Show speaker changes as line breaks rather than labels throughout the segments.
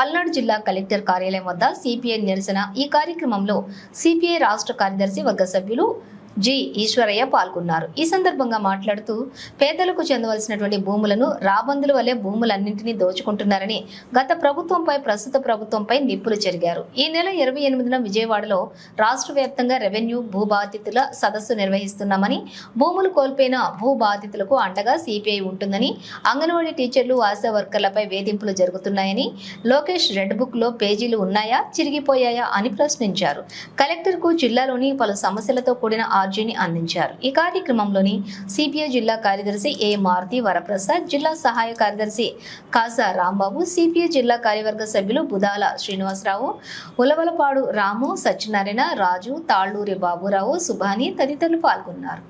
పల్నాడు జిల్లా కలెక్టర్ కార్యాలయం వద్ద సిపిఐ నిరసన. ఈ కార్యక్రమంలో సిపిఐ రాష్ట్ర కార్యదర్శి వర్గ సభ్యులు జి. ఈశ్వరయ్య పాల్గొన్నారు. ఈ సందర్భంగా మాట్లాడుతూ పేదలకు చెందవలసినటువంటి భూములను రాబందుల వల్లే భూములన్నింటినీ దోచుకుంటున్నారని గత ప్రభుత్వంపై ప్రస్తుత ప్రభుత్వంపై నిప్పులు చెరిగారు. ఈ నెల ఇరవై ఎనిమిదిన విజయవాడలో రాష్ట్ర వ్యాప్తంగా రెవెన్యూ భూ బాధితుల సదస్సు నిర్వహిస్తున్నామని భూములు కోల్పోయిన భూ బాధితులకు అండగా సిపిఐ ఉంటుందని అంగన్వాడీ టీచర్లు ఆశా వర్కర్లపై వేధింపులు జరుగుతున్నాయని లోకేష్ రెడ్ బుక్లో పేజీలు ఉన్నాయా చిరిగిపోయాయా అని ప్రశ్నించారు. కలెక్టర్కు జిల్లాలోని పలు సమస్యలతో కూడిన ఆర్జీని అందించారు. ఈ కార్యక్రమంలోని సిపిఐ జిల్లా కార్యదర్శి ఏ మారుతి వరప్రసాద్ జిల్లా సహాయ కార్యదర్శి కాసా రాంబాబు సిపిఐ జిల్లా కార్యవర్గ సభ్యులు బుధాల శ్రీనివాసరావు ఉలవలపాడు రాము సత్యనారాయణ రాజు తాళ్ళూరి బాబురావు సుభాని తదితరులు పాల్గొన్నారు.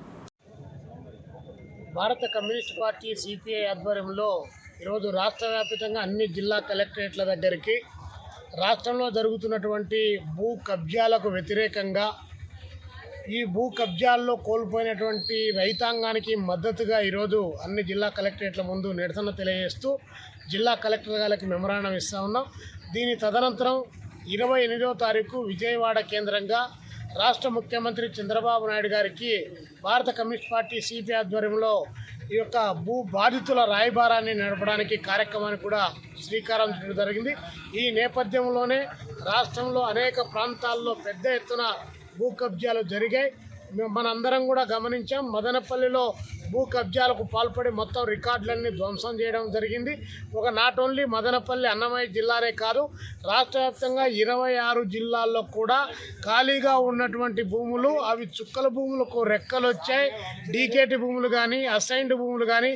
భారత కమ్యూనిస్ట్ పార్టీ సిపిఐ ఆధ్వర్యంలో ఈరోజు రాష్ట్ర వ్యాప్తంగా అన్ని జిల్లా కలెక్టరేట్ల దగ్గరికి రాష్ట్రంలో జరుగుతున్నటువంటి భూ కబ్జాలకు వ్యతిరేకంగా ఈ భూ కబ్జాల్లో కోల్పోయినటువంటి రైతాంగానికి మద్దతుగా ఈరోజు అన్ని జిల్లా కలెక్టరేట్ల ముందు నిరసన తెలియజేస్తూ జిల్లా కలెక్టర్ గారికి మెమరాండం ఇస్తా ఉన్నాం. దీని తదనంతరం ఇరవై ఎనిమిదో తారీఖు విజయవాడ కేంద్రంగా రాష్ట్ర ముఖ్యమంత్రి చంద్రబాబు నాయుడు గారికి భారత కమ్యూనిస్ట్ పార్టీ సిపి ఆధ్వర్యంలో ఈ యొక్క భూ బాధితుల రాయబారాన్ని నడపడానికి కార్యక్రమానికి కూడా శ్రీకారం చుట్టడం జరిగింది. ఈ నేపథ్యంలోనే రాష్ట్రంలో అనేక ప్రాంతాల్లో పెద్ద ఎత్తున భూ కబ్జాలు జరిగాయి. మేము మనందరం కూడా గమనించాం. మదనపల్లిలో భూ కబ్జాలకు పాల్పడి మొత్తం రికార్డులన్నీ ధ్వంసం చేయడం జరిగింది. ఒక నాట్ ఓన్లీ మదనపల్లి అన్నమయ్య జిల్లానే కాదు రాష్ట్ర వ్యాప్తంగా ఇరవై ఆరు జిల్లాల్లో కూడా ఖాళీగా ఉన్నటువంటి భూములు అవి చుక్కల భూములకు రెక్కలు వచ్చాయి. డీకేటి భూములు కానీ అసైన్డ్ భూములు కానీ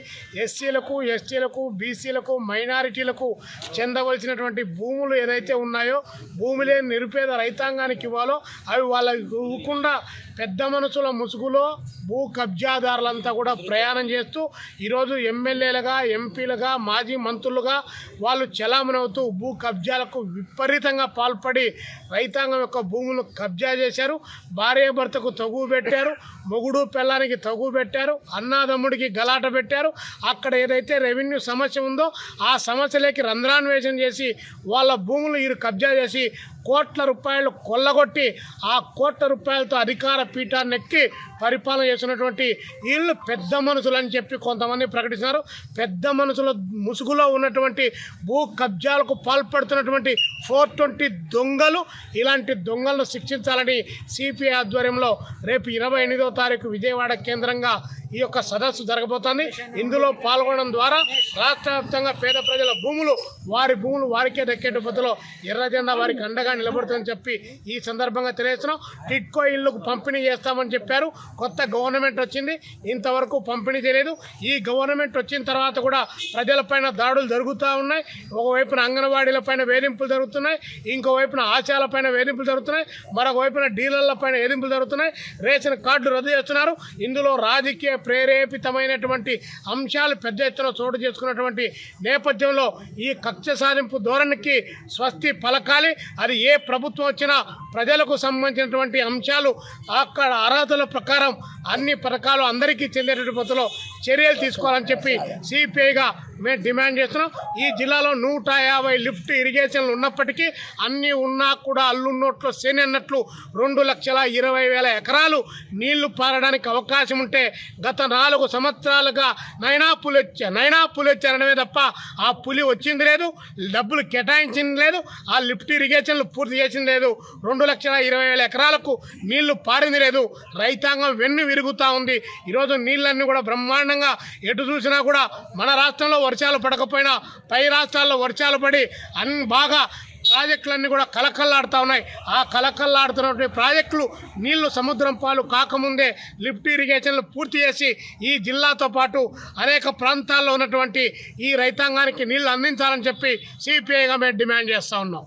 ఎస్సీలకు ఎస్టీలకు బీసీలకు మైనారిటీలకు చెందవలసినటువంటి భూములు ఏదైతే ఉన్నాయో భూమి లేని నిరుపేద రైతాంగానికి ఇవ్వాలో అవి వాళ్ళకి ఇవ్వకుండా పెద్ద మనుషుల ముసుగులో భూ కబ్జాదారులంతా కూడా ప్రయాణం చేస్తూ ఈరోజు ఎమ్మెల్యేలుగా ఎంపీలుగా మాజీ మంత్రులుగా వాళ్ళు చలామణవుతూ భూ కబ్జాలకు విపరీతంగా పాల్పడి రైతాంగం యొక్క భూములను కబ్జా చేశారు. భార్య భర్తకు తగు పెట్టారు. మొగుడు పెళ్ళానికి తగు పెట్టారు. అన్నాదమ్ముడికి గలాట పెట్టారు. అక్కడ ఏదైతే రెవెన్యూ సమస్య ఉందో ఆ సమస్యలోకి రంధ్రాన్వేషణ చేసి వాళ్ళ భూములు వీరు కబ్జా చేసి కోట్ల రూపాయలు కొల్లగొట్టి ఆ కోట్ల రూపాయలతో అధికార పీఠాన్ని ఎక్కి పరిపాలన చేసినటువంటి వీళ్ళు పెద్ద మనుషులు అని చెప్పి కొంతమంది ప్రకటిస్తున్నారు. పెద్ద మనుషుల ముసుగులో ఉన్నటువంటి భూ కబ్జాలకు పాల్పడుతున్నటువంటి ఫోర్ ట్వంటీ దొంగలు ఇలాంటి దొంగలను శిక్షించాలని సిపిఐ ఆధ్వర్యంలో రేపు ఇరవై ఎనిమిదో తారీఖు విజయవాడ కేంద్రంగా ఈ యొక్క సదస్సు జరగబోతోంది. ఇందులో పాల్గొనడం ద్వారా రాష్ట్ర వ్యాప్తంగా పేద ప్రజల భూములు వారి భూములు వారికే దక్కేట పద్ధతిలో ఎర్రజెండా వారికి అండగా నిలబడుతుందని చెప్పి ఈ సందర్భంగా తెలియజేస్తున్నాం. టిట్కో ఇళ్ళకు పంపిణీ చేస్తామని చెప్పారు. కొత్త గవర్నమెంట్ వచ్చింది. ఇంతవరకు పంపిణీ చేయలేదు. ఈ గవర్నమెంట్ వచ్చిన తర్వాత కూడా ప్రజలపైన దాడులు జరుగుతూ ఉన్నాయి. ఒకవైపున అంగన్వాడీలపైన వేధింపులు జరుగుతున్నాయి. ఇంకోవైపున ఆశాలపైన వేధింపులు జరుగుతున్నాయి. మరొకవైపున డీలర్ల డీలర్లపైన వేధింపులు జరుగుతున్నాయి. రేషన్ కార్డు రద్దు చేస్తున్నారు. ఇందులో రాజకీయ ప్రేరేపితమైనటువంటి అంశాలు పెద్ద ఎత్తున చోటు చేసుకున్నటువంటి నేపథ్యంలో ఈ కక్ష సాధింపు ధోరణికి స్వస్తి పలకాలి. అది ఏ ప్రభుత్వం వచ్చినా ప్రజలకు సంబంధించినటువంటి అంశాలు అక్కడ అర్హతల ప్రకారం అన్ని పథకాలు అందరికీ చెందేటటువంటి పద్ధతిలో చర్యలు తీసుకోవాలని చెప్పి సిపిఐగా మేము డిమాండ్ చేస్తున్నాం. ఈ జిల్లాలో నూట యాభై లిఫ్ట్ ఇరిగేషన్లు ఉన్నప్పటికీ అన్నీ ఉన్నా కూడా అల్లున్నట్లు శని అన్నట్లు రెండు లక్షల ఇరవై వేల ఎకరాలు నీళ్ళు పారడానికి అవకాశం ఉంటే గత నాలుగు సంవత్సరాలుగా నైనా పులి వచ్చా నైనా పులి వచ్చారనమే తప్ప ఆ పులి వచ్చింది లేదు డబ్బులు కేటాయించింది లేదు ఆ లిఫ్ట్ ఇరిగేషన్లు పూర్తి చేసింది లేదు. రెండు లక్షల ఇరవై వేల ఎకరాలకు నీళ్ళు పారింది లేదు. రైతాంగం వెన్ను విరుగుతూ ఉంది. ఈరోజు నీళ్ళన్నీ కూడా బ్రహ్మాండంగా ఎటు చూసినా కూడా మన రాష్ట్రంలో వర్షాలు పడకపోయినా పై రాష్ట్రాల్లో వర్షాలు పడి అన్ని బాగా ప్రాజెక్టులన్నీ కూడా కలకల్లాడుతూ ఉన్నాయి. ఆ కలకల్లాడుతున్నటువంటి ప్రాజెక్టులు నీళ్ళు సముద్రం పాలు కాకముందే లిఫ్ట్ ఇరిగేషన్లు పూర్తి చేసి ఈ జిల్లాతో పాటు అనేక ప్రాంతాల్లో ఉన్నటువంటి ఈ రైతాంగానికి నీళ్ళు అందించాలని చెప్పి సిపిఐగా మేము డిమాండ్ చేస్తూ ఉన్నాం.